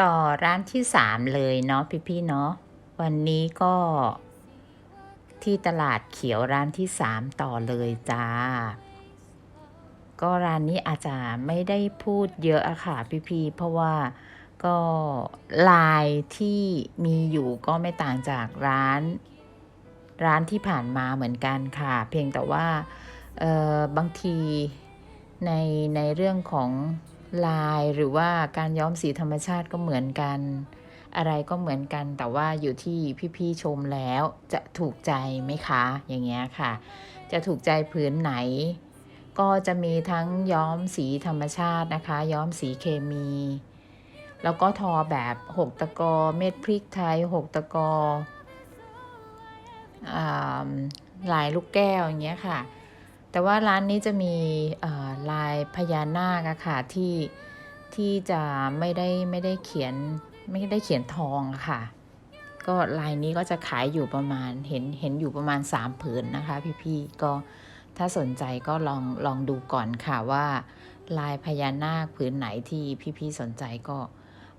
ต่อร้านที่สามเลยเนาะพี่ๆเนาะวันนี้ก็ที่ตลาดเขียวร้านที่สามต่อเลยจ้า ก็ร้านนี้อาจจะไม่ได้พูดเยอะอะค่ะพี่ๆเพราะว่าก็ลายที่มีอยู่ก็ไม่ต่างจากร้าน ร้านที่ผ่านมาเหมือนกันค่ะ เพียงแต่ว่าเออบางทีในในเรื่องของ ลายหรือว่าการย้อมสีธรรมชาติก็เหมือนกัน อะไรก็เหมือนกันแต่ว่าอยู่ที่พี่ๆชมแล้วจะถูกใจไหมคะ อย่างเงี้ยค่ะ จะถูกใจผืนไหน ก็จะมีทั้งย้อมสีธรรมชาตินะคะ ย้อมสีเคมี แล้วก็ทอแบบหกตะกอเม็ดพริกไทยหกตะกออ่าลายลูกแก้วอย่างเงี้ยค่ะ แต่ว่าร้านนี้จะมีลายพญานาคอะค่ะที่ที่จะไม่ได้ไม่ได้เขียนไม่ได้เขียนทองอะค่ะ ก็ลายนี้ก็จะขายอยู่ประมาณเห็นเห็นอยู่ประมาณ 3 ผืนนะคะ พี่ๆก็ถ้าสนใจก็ลองลองดูก่อนค่ะว่า ลายพญานาคผืนไหนที่พี่ๆสนใจก็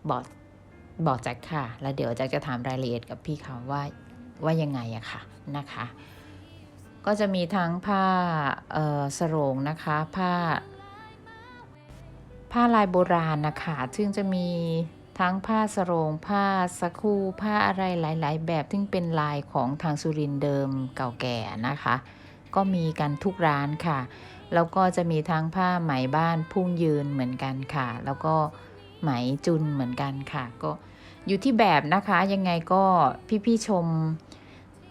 บอกบอกแจ็คค่ะ แล้วเดี๋ยวแจ็คจะถามรายละเอียดกับพี่เขาว่าว่ายังไงอะค่ะนะคะ ก็จะมีทั้งผ้าเอ่อสรงนะคะผ้า ผ้าลายโบราณนะคะซึ่งจะมีทั้งผ้าสรงผ้าสคูผ้าอะไรหลาย ๆ แบบซึ่งเป็นลายของทางสุรินเดิมเก่าแก่นะคะ ก็มีกันทุกร้านค่ะ แล้วก็จะมีทั้งผ้าไหมบ้านพุ่งยืนเหมือนกันค่ะ แล้วก็ไหมจุนเหมือนกันค่ะ ก็อยู่ที่แบบนะคะยังไงก็พี่ ๆ ชม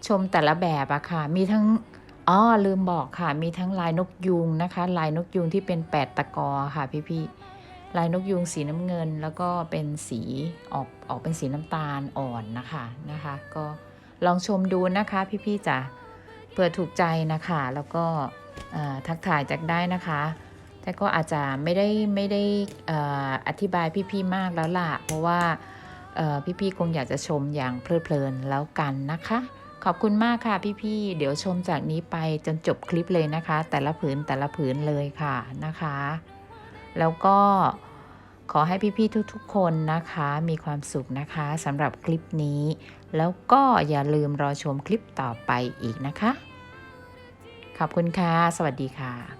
ชมแต่ละแบบอะค่ะ มีทั้ง อ๋อลืมบอกค่ะ มีทั้งลายนกยูงนะคะ ลายนกยูงที่เป็นแปดตะกอค่ะพี่ๆลายนกยูงสีน้ำเงิน แล้วก็เป็นสีออกออกเป็นสีน้ำตาลอ่อนนะคะนะคะ ก็ลองชมดูนะคะพี่ๆจ๋าเผื่อถูกใจนะคะ แล้วก็ทักทายจากได้นะคะแต่ก็อาจจะไม่ได้ไม่ได้ออธิบายพี่ๆมากแล้วล่ะ เพราะว่าพี่ๆคงอยากจะชมอย่างเพลิดเพลินแล้วกันนะคะ ขอบคุณมากค่ะพี่ๆ เดี๋ยวชมจากนี้ไปจนจบคลิปเลยนะคะ แต่ละผืนแต่ละผืนเลยค่ะนะคะ แล้วก็ขอให้พี่ๆทุกๆ คนนะคะมีความสุขนะคะสำหรับคลิปนี้ แล้วก็อย่าลืมรอชมคลิปต่อไปอีกนะคะ ขอบคุณค่ะ สวัสดีค่ะ